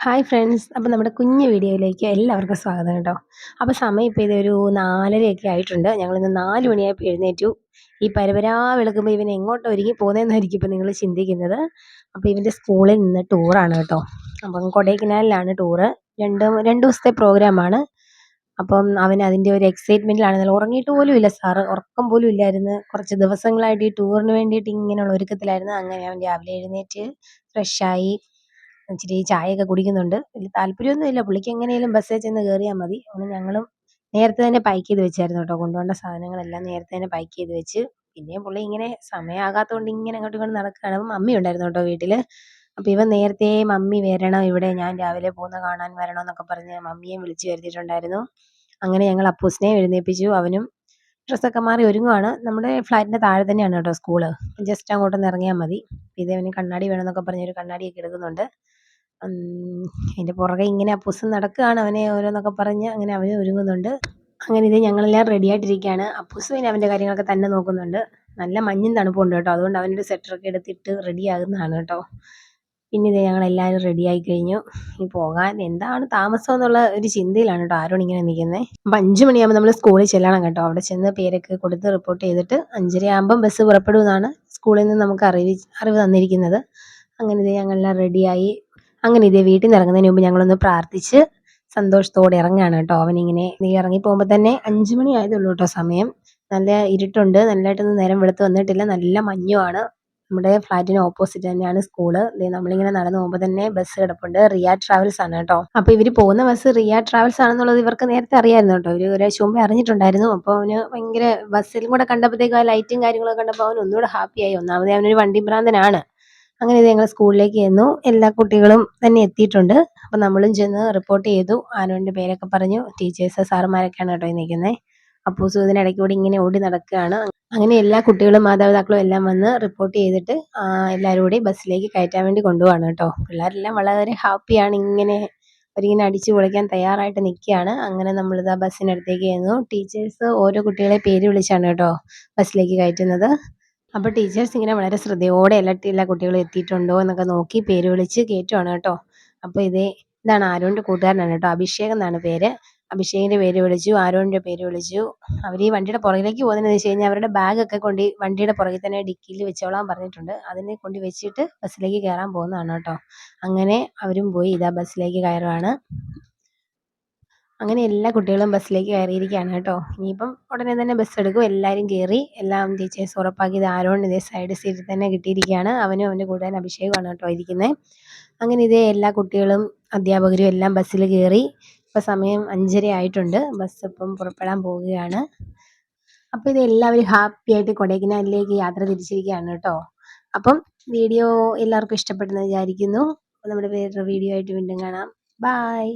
Hi friends അപ്പോൾ നമ്മുടെ കുഞ്ഞു വീഡിയോയിലേക്ക് എല്ലാവർക്കും സ്വാഗതം കേട്ടോ. അപ്പോൾ സമയം ഇപ്പോൾ ഇതൊരു നാലരയൊക്കെ ആയിട്ടുണ്ട്. ഞങ്ങളിന്ന് നാല് മണിയായപ്പോൾ എഴുന്നേറ്റു. ഈ പരപരാ വിളക്കുമ്പോൾ ഇവൻ എങ്ങോട്ട് ഒരുങ്ങി പോകുന്നതെന്നായിരിക്കും ഇപ്പോൾ നിങ്ങൾ ചിന്തിക്കുന്നത്. അപ്പോൾ ഇവന്റെ സ്കൂളിൽ നിന്ന് ടൂറാണ് കേട്ടോ. അപ്പം കൊടൈക്കനാലിലാണ് ടൂറ് രണ്ട് രണ്ട് ദിവസത്തെ പ്രോഗ്രാമാണ് അപ്പം അവൻ അതിന്റെ ഒരു എക്സൈറ്റ്മെന്റിലാണ് ഉറങ്ങിയിട്ട് പോലും ഇല്ല സാറ് ഉറക്കം പോലും ഇല്ലായിരുന്നു. കുറച്ച് ദിവസങ്ങളായിട്ട് ഈ ടൂറിന് വേണ്ടിയിട്ട് ഇങ്ങനെയുള്ള ഒരുക്കത്തിലായിരുന്നു. അങ്ങനെ അവൻ രാവിലെ എഴുന്നേറ്റ് ഫ്രഷായി ഇച്ചിരി ചായയൊക്കെ കുടിക്കുന്നുണ്ട്. വലിയ താല്പര്യമൊന്നുമില്ല. പുള്ളിക്ക് എങ്ങനെയെങ്കിലും ബസ്സിൽ ചെന്ന് കയറിയാൽ മതി. അങ്ങനെ ഞങ്ങളും നേരത്തെ തന്നെ പാക്ക് ചെയ്ത് വെച്ചായിരുന്നു കേട്ടോ. കൊണ്ടുപോകേണ്ട സാധനങ്ങളെല്ലാം നേരത്തെ തന്നെ പാക്ക് ചെയ്ത് വെച്ച്. പിന്നെയും പുള്ളി ഇങ്ങനെ സമയമാകാത്തതുകൊണ്ട് ഇങ്ങനെ അങ്ങോട്ടും ഇങ്ങോട്ടും നടക്കുകയാണ്. അപ്പം മമ്മി ഉണ്ടായിരുന്നു കേട്ടോ വീട്ടിൽ അപ്പോൾ ഇവൻ നേരത്തെ മമ്മി വരണം ഇവിടെ ഞാൻ രാവിലെ പോകുന്ന കാണാൻ വരണം എന്നൊക്കെ പറഞ്ഞ് മമ്മിയെ വിളിച്ച് വരുത്തിയിട്ടുണ്ടായിരുന്നു. അങ്ങനെ ഞങ്ങൾ അപ്പൂസിനെ എഴുന്നേൽപ്പിച്ചു അവനും ഡ്രസ്സൊക്കെ മാറി ഒരുങ്ങുവാണ്. നമ്മുടെ ഫ്ലാറ്റിന്റെ താഴെ തന്നെയാണ് കേട്ടോ സ്കൂൾ. ജസ്റ്റ് അങ്ങോട്ടൊന്ന് ഇറങ്ങിയാൽ മതി. ഇതേവന് കണ്ണാടി വേണമെന്നൊക്കെ പറഞ്ഞൊരു കണ്ണാടിയൊക്കെ എടുക്കുന്നുണ്ട്. അതിന്റെ പുറകെ ഇങ്ങനെ അപ്പൂസൻ നടക്കുകയാണ് അവനെ ഓരോന്നൊക്കെ പറഞ്ഞ് അങ്ങനെ അവന് ഒരുങ്ങുന്നുണ്ട്. അങ്ങനെ ഇത് ഞങ്ങളെല്ലാം റെഡി ആയിട്ടിരിക്കുകയാണ്. അപ്പൂസ് പിന്നെ അവന്റെ കാര്യങ്ങളൊക്കെ തന്നെ നോക്കുന്നുണ്ട്. നല്ല മഞ്ഞും തണുപ്പുണ്ട് കേട്ടോ. അതുകൊണ്ട് അവനൊരു സെറ്ററൊക്കെ എടുത്തിട്ട് റെഡി ആകുന്നതാണ് കേട്ടോ. പിന്നെ ഇത് ഞങ്ങളെല്ലാവരും റെഡി ആയി കഴിഞ്ഞു. ഈ പോകാൻ എന്താണ് താമസം എന്നുള്ള ഒരു ചിന്തയിലാണ് കേട്ടോ ആരോട് ഇങ്ങനെ നിൽക്കുന്നത് അപ്പം അഞ്ച് മണിയാകുമ്പോൾ നമ്മൾ സ്കൂളിൽ ചെല്ലണം കേട്ടോ. അവിടെ ചെന്ന് പേരൊക്കെ കൊടുത്ത് റിപ്പോർട്ട് ചെയ്തിട്ട് അഞ്ചര ആകുമ്പം ബസ് പുറപ്പെടുമെന്നാണ് സ്കൂളിൽ നിന്ന് നമുക്ക് അറിവ് അറിവ് തന്നിരിക്കുന്നത്. അങ്ങനെ ഇത് ഞങ്ങളെല്ലാം റെഡിയായി അങ്ങനെ ഇതേ വീട്ടിൽ നിന്ന് ഇറങ്ങുന്നതിന് മുമ്പ് ഞങ്ങളൊന്ന് പ്രാർത്ഥിച്ച് സന്തോഷത്തോടെ ഇറങ്ങാണ് കേട്ടോ. അവനിങ്ങനെ നീ ഇറങ്ങി പോകുമ്പോൾ തന്നെ അഞ്ചു മണി ആയതുള്ളൂ കേട്ടോ സമയം. നല്ല ഇരുട്ടുണ്ട്. നല്ലതായിട്ടൊന്നും നേരം വെളുത്ത് വന്നിട്ടില്ല. നല്ല മഞ്ഞുമാണ്. നമ്മുടെ ഫ്ലാറ്റിന് ഓപ്പോസിറ്റ് തന്നെയാണ് സ്കൂൾ. നമ്മളിങ്ങനെ നടന്നു പോകുമ്പോൾ തന്നെ ബസ് കിടപ്പുണ്ട്. റിയ ട്രാവൽസ് ആണ് കേട്ടോ. അപ്പൊ ഇവർ പോകുന്ന ബസ് റിയ ട്രാവൽസ് ആണെന്നുള്ളത് ഇവർക്ക് നേരത്തെ അറിയായിരുന്നു കേട്ടോ. ഇവർ ഒരാഴ്ച മുമ്പേ അറിഞ്ഞിട്ടുണ്ടായിരുന്നു. അപ്പോൾ അവന് ഭയങ്കര ബസ്സിലും കൂടെ കണ്ടപ്പോഴത്തേക്കും ആ ലൈറ്റും കാര്യങ്ങളൊക്കെ കണ്ടപ്പോൾ അവൻ ഒന്നുകൂടെ ഹാപ്പിയായി ഒന്നാമതേ അവനൊരു വണ്ടി ഭ്രാന്തനാണ്. അങ്ങനെ ഇത് ഞങ്ങൾ സ്കൂളിലേക്ക് ചെന്നു. എല്ലാ കുട്ടികളും തന്നെ എത്തിയിട്ടുണ്ട്. അപ്പം നമ്മളും ചെന്ന് റിപ്പോർട്ട് ചെയ്തു. ആനുവിന്റെ പേരൊക്കെ പറഞ്ഞു. ടീച്ചേഴ്സ് സാറുമാരൊക്കെയാണ് കേട്ടോ നിൽക്കുന്നത് അപ്പൂസ് ഇതിനിടയ്ക്ക് കൂടി ഇങ്ങനെ ഓടി നടക്കുകയാണ്. അങ്ങനെ എല്ലാ കുട്ടികളും മാതാപിതാക്കളും എല്ലാം വന്ന് റിപ്പോർട്ട് ചെയ്തിട്ട് എല്ലാവരും കൂടി ബസ്സിലേക്ക് കയറ്റാൻ വേണ്ടി കൊണ്ടുപോവാണ് കേട്ടോ. പിള്ളേരെല്ലാം വളരെ ഹാപ്പിയാണ് ഇങ്ങനെ അവരിങ്ങനെ അടിച്ചു പൊളിക്കാൻ തയ്യാറായിട്ട് നിൽക്കുകയാണ്. അങ്ങനെ നമ്മളിതാ ബസ്സിനടുത്തേക്ക് ചെന്നു. ടീച്ചേഴ്സ് ഓരോ കുട്ടികളെ പേര് വിളിച്ചാണ് കേട്ടോ ബസ്സിലേക്ക് കയറ്റുന്നത്. അപ്പോൾ ടീച്ചേഴ്സ് ഇങ്ങനെ വളരെ ശ്രദ്ധയോടെ എല്ലാ എല്ലാ കുട്ടികളും എത്തിയിട്ടുണ്ടോ എന്നൊക്കെ നോക്കി പേര് വിളിച്ച് കയറ്റുവാണ് കേട്ടോ. അപ്പോൾ ഇതേ ഇതാണ് ആരോന്റെ കൂട്ടുകാരനാണ് കേട്ടോ. അഭിഷേക് എന്നാണ് പേര്. അഭിഷേകിന്റെ പേര് വിളിച്ചു ആരോണിന്റെ പേര് വിളിച്ചു. അവർ ഈ വണ്ടിയുടെ പുറകിലേക്ക് പോകുന്നതെന്ന് വെച്ച് കഴിഞ്ഞാൽ അവരുടെ ബാഗൊക്കെ കൊണ്ട് വണ്ടിയുടെ പുറകിൽ തന്നെ ഡിക്കിയിൽ വെച്ചോളാൻ പറഞ്ഞിട്ടുണ്ട്. അതിനെ കൊണ്ട് വെച്ചിട്ട് ബസ്സിലേക്ക് കയറാൻ പോകുന്നതാണ് കേട്ടോ. അങ്ങനെ അവരും പോയി. ഇതാ ബസ്സിലേക്ക് കയറുകയാണ് അങ്ങനെ എല്ലാ കുട്ടികളും ബസ്സിലേക്ക് കയറിയിരിക്കുകയാണ് കേട്ടോ. ഇനിയിപ്പം ഉടനെ തന്നെ ബസ് എടുക്കും. എല്ലാവരും കയറി എല്ലാം ടീച്ചേഴ്സ് ഉറപ്പാക്കി ആരോൺ ഇതേ സൈഡ് സീറ്റിൽ തന്നെ കിട്ടിയിരിക്കുകയാണ്. അവനും അവന്റെ കൂടാൻ അഭിഷേകമാണ് കേട്ടോ ഇരിക്കുന്നത്. അങ്ങനെ ഇതേ എല്ലാ കുട്ടികളും അധ്യാപകരും എല്ലാം ബസ്സിൽ കയറി ഇപ്പം സമയം അഞ്ചര ആയിട്ടുണ്ട്. ബസ് ഇപ്പം പുറപ്പെടാൻ പോവുകയാണ്. അപ്പോൾ ഇത് എല്ലാവരും ഹാപ്പി ആയിട്ട് കൊടൈക്കനാലിലേക്ക് യാത്ര തിരിച്ചിരിക്കുകയാണ് കേട്ടോ. അപ്പം വീഡിയോ എല്ലാവർക്കും ഇഷ്ടപ്പെട്ടെന്ന് വിചാരിക്കുന്നു. നമ്മുടെ വേറൊരു വീഡിയോ ആയിട്ട് വീണ്ടും കാണാം. ബായ്